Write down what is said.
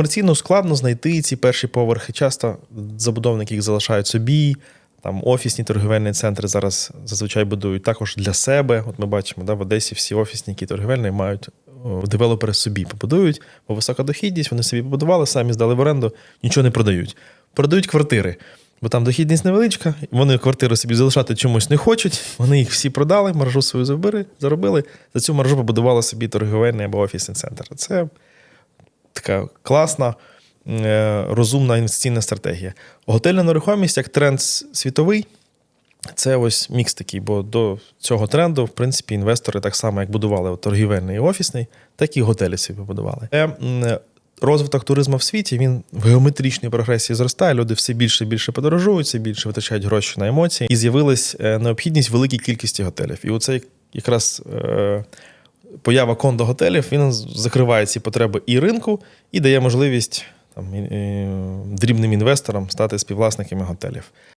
Комерційно складно знайти ці перші поверхи. Часто забудовники їх залишають собі. Там офісні торгівельні центри зараз зазвичай будують також для себе. От ми бачимо, да, в Одесі всі офісні, які торгівельні мають девелопери собі побудують, бо висока дохідність, вони собі побудували, самі здали в оренду, нічого не продають. Продають квартири. Бо там дохідність невеличка, вони квартири собі залишати чомусь не хочуть. Вони їх всі продали, маржу свою забили, заробили. За цю маржу побудували собі торгівельний або офісний центр. Це така класна, е, розумна інвестиційна стратегія. Готельна нерухомість як тренд світовий. Це ось мікс такий, бо до цього тренду, в принципі, інвестори так само, як будували торгівельний і офісний, так і готелі собі побудували. Е, Розвиток туризму в світі він в геометричній прогресії зростає. Люди все більше і більше подорожують, все більше витрачають гроші на емоції, і з'явилась е, необхідність великій кількості готелів. І оцей якраз е, поява кондо готелів він закриває ці потреби і ринку, і дає можливість там, дрібним інвесторам стати співвласниками готелів.